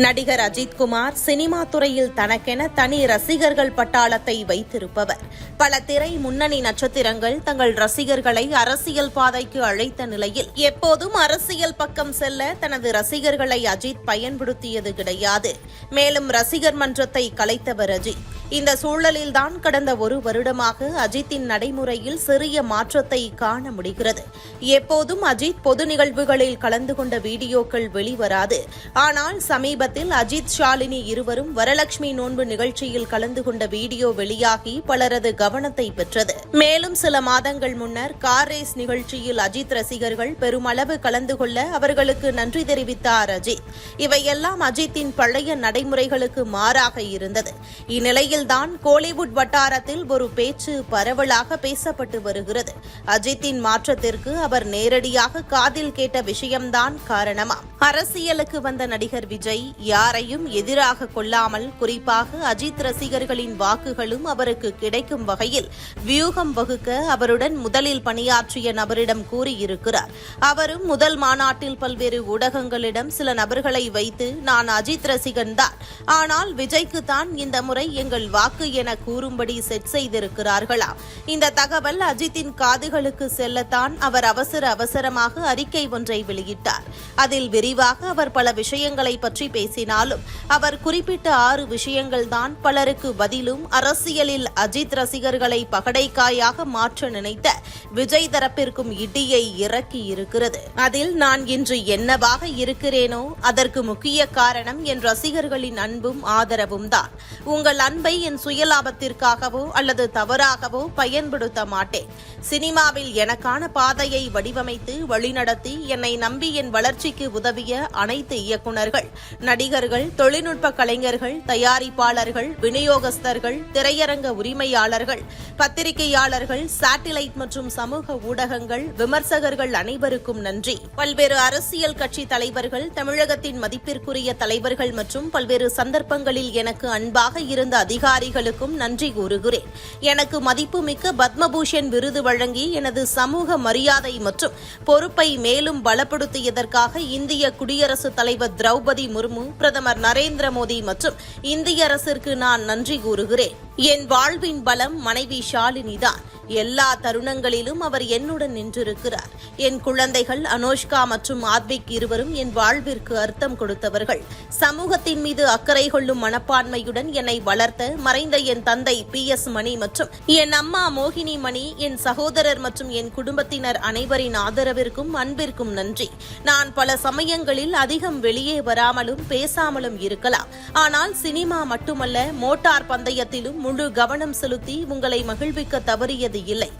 நடிகர் அஜித்குமார் சினிமா துறையில் தனக்கென தனி ரசிகர்கள் பட்டாளத்தை வைத்திருப்பவர். பல திரை முன்னணி நட்சத்திரங்கள் தங்கள் ரசிகர்களை அரசியல் பாதைக்கு அழைத்த நிலையில் எப்போதும் அரசியல் பக்கம் செல்ல தனது ரசிகர்களை அஜித் பயன்படுத்தியது கிடையாது. மேலும் ரசிகர் மன்றத்தை கலைத்தவர் அஜித். இந்த சூழலில்தான் கடந்த ஒரு வருடமாக அஜித்தின் நடைமுறையில் சிறிய மாற்றத்தை காண முடிகிறது. எப்போதும் அஜித் பொது நிகழ்வுகளில் கலந்து கொண்ட வீடியோக்கள் வெளிவராது. ஆனால் சமீபத்தில் அஜித் ஷாலினி இருவரும் வரலட்சுமி நோன்பு நிகழ்ச்சியில் கலந்து கொண்ட வீடியோ வெளியாகி பலரது கவனத்தை பெற்றது. மேலும் சில மாதங்கள் முன்னர் கார் ரேஸ் நிகழ்ச்சியில் அஜித் ரசிகர்கள் பெருமளவு கலந்து கொள்ள அவர்களுக்கு நன்றி தெரிவித்தார் அஜித். இவையெல்லாம் அஜித்தின் பழைய நடைமுறைகளுக்கு மாறாக இருந்தது. இந்நிலையில் நிலையில்தான் கோலிவுட் வட்டாரத்தில் ஒரு பேச்சு பரவலாக பேசப்பட்டு வருகிறது. அஜித்தின் மாற்றத்திற்கு அவர் நேரடியாக காதில் கேட்ட விஷயம்தான் காரணமா? அரசியலுக்கு வந்த நடிகர் விஜய் யாரையும் எதிராக கொள்ளாமல் குறிப்பாக அஜித் ரசிகர்களின் வாக்குகளும் அவருக்கு கிடைக்கும் வகையில் வியூகம் வகுக்க அவருடன் முதலில் பணியாற்றிய நபரிடம் கூறியிருக்கிறார். அவரும் முதல் மாநாட்டில் பல்வேறு ஊடகங்களிடம் சில நபர்களை வைத்து நான் அஜித் ரசிகன்தான். ஆனால் விஜய்க்கு தான் இந்த முறை எங்கள் வாக்கு என கூறும்படி செட் செய்திருக்கிறார்களா? இந்த தகவல் அஜித்தின் காதுகளுக்கு செல்லத்தான் அவர் அவசர அவசரமாக அறிக்கை ஒன்றை வெளியிட்டார். அதில் விரிவாக அவர் பல விஷயங்களை பற்றி பேசினாலும் அவர் குறிப்பிட்ட ஆறு விஷயங்கள்தான் பலருக்கு பதிலும் அரசியலில் அஜித் ரசிகர்களை பகடைக்காயாக மாற்ற நினைத்த விஜய் தரப்பிற்கும் இடியை இறக்கி இருக்கிறது. அதில் நான் இன்று என்னவாக இருக்கிறேனோ அதற்கு முக்கிய காரணம் என் ரசிகர்களின் அன்பும் ஆதரவும் தான். உங்கள் அன்பை என் சுயலாபத்திற்காகவோ அல்லது தவறாகவோ பயன்படுத்த மாட்டேன். சினிமாவில் எனக்கான பாதையை வடிவமைத்து வழிநடத்தி என்னை நம்பி என் வளர்ச்சிக்கு உதவிய அனைத்து இயக்குநர்கள் நடிகர்கள் தொழில்நுட்ப கலைஞர்கள் தயாரிப்பாளர்கள் விநியோகஸ்தர்கள் திரையரங்க உரிமையாளர்கள் பத்திரிகையாளர்கள் சாட்டிலைட் மற்றும் சமூக ஊடகங்கள் விமர்சகர்கள் அனைவருக்கும் நன்றி. பல்வேறு அரசியல் கட்சி தலைவர்கள் தமிழகத்தின் மதிப்பிற்குரிய தலைவர்கள் மற்றும் பல்வேறு சந்தர்ப்பங்களில் எனக்கு அன்பாக இருந்த அதிகாரிகளுக்கும் நன்றி கூறுகிறேன். எனக்கு மதிப்புமிக்க பத்மபூஷன் விருது வழங்கி எனது சமூக மரியாதை மற்றும் பொறுப்பை மேலும் பலப்படுத்தியதற்காக இந்திய குடியரசுத் தலைவர் திரௌபதி முர்மு பிரதமர் நரேந்திர மோடி மற்றும் இந்திய அரசிற்கு நான் நன்றி கூறுகிறேன். என் வாழ்வின் பலம் மனைவி ஷாலினிதான். எல்லா தருணங்களிலும் அவர் என்னுடன் நின்றிருக்கிறார். என் குழந்தைகள் அனோஷ்கா மற்றும் ஆத்விக் இருவரும் என் வாழ்விற்கு அர்த்தம் கொடுத்தவர்கள். சமூகத்தின் மீது அக்கறை கொள்ளும் மனப்பான்மையுடன் என்னை வளர்த்த மறைந்த என் தந்தை பி எஸ் மணி மற்றும் என் அம்மா மோகினி மணி என் சகோதரர் மற்றும் என் குடும்பத்தினர் அனைவரின் ஆதரவிற்கும் அன்பிற்கும் நன்றி. நான் பல சமயங்களில் அதிகம் வெளியே வராமலும் பேசாமலும் இருக்கலாம். ஆனால் சினிமா மட்டுமல்ல மோட்டார் பந்தயத்திலும் முழு கவனம் செலுத்தி உங்களை மகிழ்விக்க தவறியது இல்லை.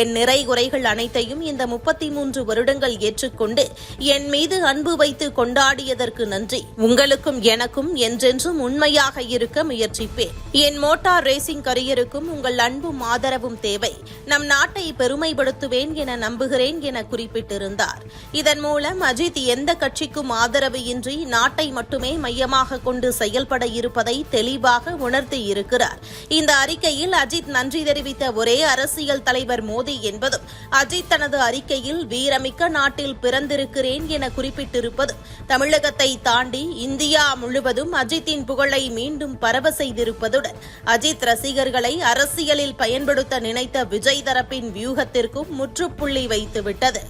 என் நிறை குறைகள் அனைத்தையும் இந்த முப்பத்தி மூன்று வருடங்கள் ஏற்றுக்கொண்டு என் மீது அன்பு வைத்து கொண்டாடியதற்கு நன்றி. உங்களுக்கும் எனக்கும் என்றென்றும் உண்மையாக இருக்க முயற்சிப்பேன். என் மோட்டார் ரேசிங் கரியருக்கும் உங்கள் அன்பும் ஆதரவும் தேவை. நம் நாட்டை பெருமைப்படுத்துவேன் என நம்புகிறேன் என குறிப்பிட்டிருந்தார். இதன் மூலம் அஜித் எந்த கட்சிக்கும் ஆதரவு இன்றி நாட்டை மட்டுமே மையமாக கொண்டு செயல்பட இருப்பதை தெளிவாக உணர்த்தி இருக்கிறார் இந்த அறிக்கையில் அஜித் நன்றி தெரிவித்த ஒரே அரசியல் தலைவர் மோடி என்பதும் அஜித் தனது அறிக்கையில் வீரமிக்க நாட்டில் பிறந்திருக்கிறேன் என குறிப்பிட்டிருப்பது தமிழகத்தை தாண்டி இந்தியா முழுவதும் அஜித்தின் புகழை மீண்டும் பரவ செய்திருப்பதுடன் அஜித் ரசிகர்களை அரசியலில் பயன்படுத்த நினைத்த விஜய் தரப்பின் வியூகத்திற்கும் முற்றுப்புள்ளி வைத்துவிட்டது.